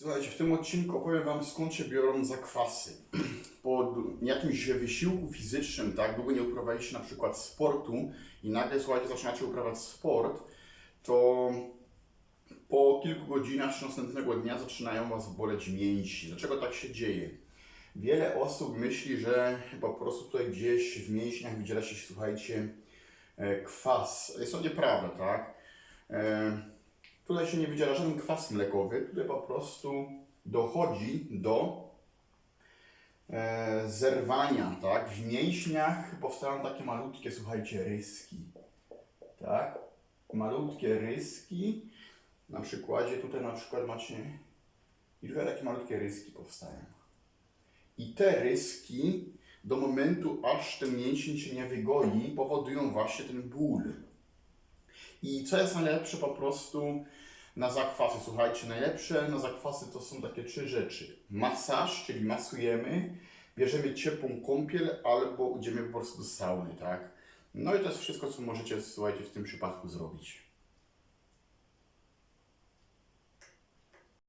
Słuchajcie, w tym odcinku opowiem Wam skąd się biorą zakwasy. Po jakimś wysiłku fizycznym, tak, długo nie uprawialiście na przykład sportu i nagle, słuchajcie, zaczynacie uprawiać sport, to po kilku godzinach czy następnego dnia zaczynają Was boleć mięsi. Dlaczego tak się dzieje? Wiele osób myśli, że po prostu tutaj gdzieś w mięśniach wydziela się, słuchajcie, e, kwas. Jest to nieprawda, tak? Tutaj się nie wydziela żaden kwas mlekowy, tutaj po prostu dochodzi do e, zerwania, tak? W mięśniach powstają takie malutkie, słuchajcie, ryski, tak? Malutkie ryski, na przykładzie tutaj na przykład macie i tutaj takie malutkie ryski powstają. I te ryski do momentu, aż ten mięsień się nie wygoi, powodują właśnie ten ból. I co jest najlepsze po prostu na zakwasy? Słuchajcie, najlepsze na zakwasy to są takie trzy rzeczy. Masaż, czyli masujemy, bierzemy ciepłą kąpiel albo idziemy po prostu do sauny, tak? No i to jest wszystko, co możecie, słuchajcie, w tym przypadku zrobić.